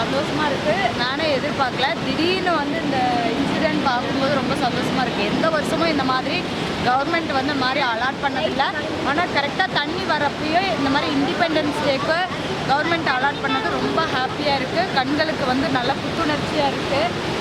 சந்தோஷமாக இருக்குது நானே எதிர்பார்க்கல. திடீர்னு வந்து இந்த இன்சிடென்ட் பார்க்கும்போது ரொம்ப சந்தோஷமாக இருக்குது எந்த வருஷமும் இந்த மாதிரி கவர்மெண்ட் வந்து இந்த மாதிரி அலாட் பண்ணதில்லை. ஆனால் கரெக்டாக தண்ணி வரப்பையோ இந்த மாதிரி இண்டிபெண்டன்ஸ் டேக்கு கவர்மெண்ட் அலாட் பண்ணது ரொம்ப ஹாப்பியாக இருக்குது கண்களுக்கு வந்து நல்ல புத்துணர்ச்சியாக இருக்குது